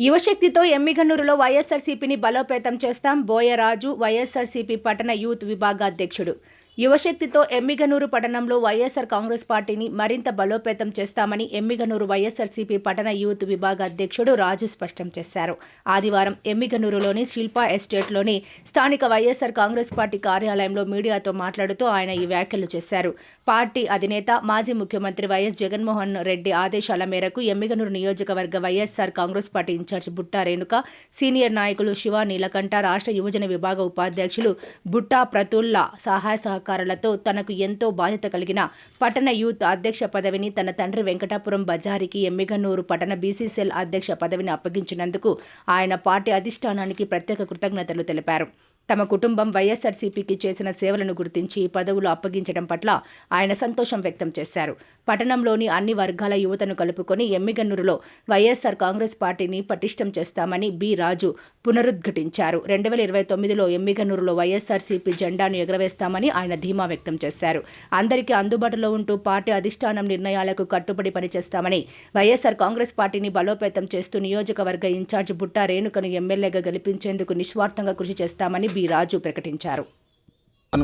యువశక్తితో ఎమ్మిగన్నూరులో వైఎస్ఆర్సీపీని బలోపేతం చేస్తాం బోయరాజు వైఎస్ఆర్సీపీ పట్టణ యూత్ విభాగాధ్యక్షుడు. యువశక్తితో ఎమ్మిగనూరు పట్టణంలో వైఎస్ఆర్ కాంగ్రెస్ పార్టీని మరింత బలోపేతం చేస్తామని ఎమ్మిగనూరు వైఎస్ఆర్సీపీ పట్టణ యూత్ విభాగ అధ్యక్షుడు రాజు స్పష్టం చేశారు. ఆదివారం ఎమ్మిగనూరులోని శిల్పా ఎస్టేట్లోని స్థానిక వైఎస్ఆర్ కాంగ్రెస్ పార్టీ కార్యాలయంలో మీడియాతో మాట్లాడుతూ ఆయన ఈ వ్యాఖ్యలు చేశారు. పార్టీ అధినేత మాజీ ముఖ్యమంత్రి వైఎస్ జగన్మోహన్ రెడ్డి ఆదేశాల మేరకు ఎమ్మిగనూరు నియోజకవర్గ YSR Congress party incharge Butta Renuka senior నాయకులు శివ నీలకంఠ రాష్ట్ర యువజన విభాగ ఉపాధ్యక్షులు బుట్టా ప్రతుల్లా సహాయ సహకారాలతో తనకు ఎంతో బాధ్యత కలిగిన పట్టణ యూత్ అధ్యక్ష పదవిని తన తండ్రి వెంకటాపురం బజారికి ఎమ్మిగనూరు పట్టణ బీసీసీఎల్ అధ్యక్ష పదవిని అప్పగించినందుకు ఆయన పార్టీ అధిష్టానానికి ప్రత్యేక కృతజ్ఞతలు తెలిపారు. తమ కుటుంబం వైఎస్ఆర్సీపీకి చేసిన సేవలను గుర్తించి పదవులు అప్పగించడం పట్ల ఆయన సంతోషం వ్యక్తం చేశారు. పట్టణంలోని అన్ని వర్గాల యువతను కలుపుకొని ఎమ్మిగన్నూరులో వైఎస్ఆర్ కాంగ్రెస్ పార్టీని పటిష్టం చేస్తామని బి. రాజు పునరుద్ఘాటించారు. రెండు వేల ఇరవై తొమ్మిదిలో ఎమ్మిగన్నూరులో వైఎస్ఆర్సీపీ జెండాను ఎగరవేస్తామని ఆయన ధీమా వ్యక్తం చేశారు. అందరికీ అందుబాటులో ఉంటూ పార్టీ అధిష్టానం నిర్ణయాలకు కట్టుబడి పనిచేస్తామని వైఎస్ఆర్ కాంగ్రెస్ పార్టీని బలోపేతం చేస్తూ నియోజకవర్గ ఇన్ఛార్జ్ బుట్టా రేణుకను ఎమ్మెల్యేగా గెలిపించేందుకు నిస్వార్థంగా కృషి చేస్తామని బి రాజు ప్రకటించారు.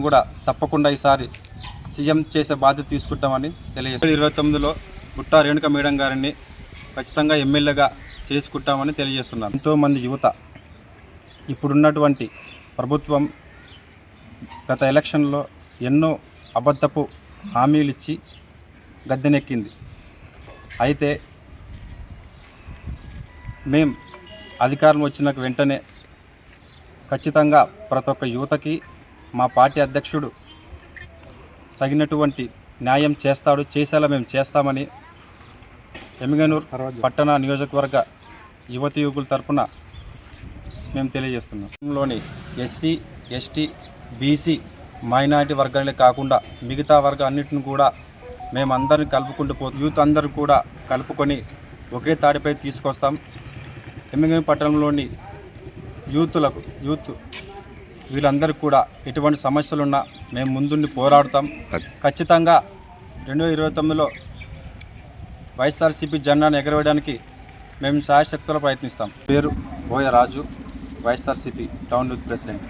కూడా తప్పకుండా ఈసారి సీఎం చేసే బాధ్యత తీసుకుంటామని తెలియజేస్తారు ఇరవై తొమ్మిదిలో బుట్టా రేణుక మేడం గారిని ఖచ్చితంగా ఎమ్మెల్యేగా చేసుకుంటామని తెలియజేస్తున్నాం ఎంతోమంది యువత ఇప్పుడున్నటువంటి ప్రభుత్వం గత ఎలక్షన్లో ఎన్నో అబద్ధపు హామీలు ఇచ్చి గద్దెనెక్కింది. అయితే మేం అధికారం వచ్చిన వెంటనే ఖచ్చితంగా ప్రతి ఒక్క యువతకి మా పార్టీ అధ్యక్షుడు తగినటువంటి న్యాయం చేస్తాడు చేసేలా మేము చేస్తామని ఎమ్మిగనూర్ పట్టణ నియోజకవర్గ యువతి యువకుల తరపున మేము తెలియజేస్తున్నాం. లోని ఎస్సీ ఎస్టీ బీసీ మైనారిటీ వర్గాలే కాకుండా మిగతా వర్గం అన్నిటిని కూడా మేమందరిని కలుపుకుంటూ పో యూత్ అందరూ కూడా కలుపుకొని ఒకే తాడిపై తీసుకొస్తాం. ఎమ్మిగనూర్ పట్టణంలోని యూతులకు యూత్ వీళ్ళందరికీ కూడా ఎటువంటి సమస్యలున్నా మేము ముందుండి పోరాడుతాం. ఖచ్చితంగా రెండు వేల ఇరవై తొమ్మిదిలో వైఎస్ఆర్సీపీ జెండాను ఎగరవేయడానికి మేము శాయశక్తులు ప్రయత్నిస్తాం. పేరు Boya Raju YSRCP town youth president.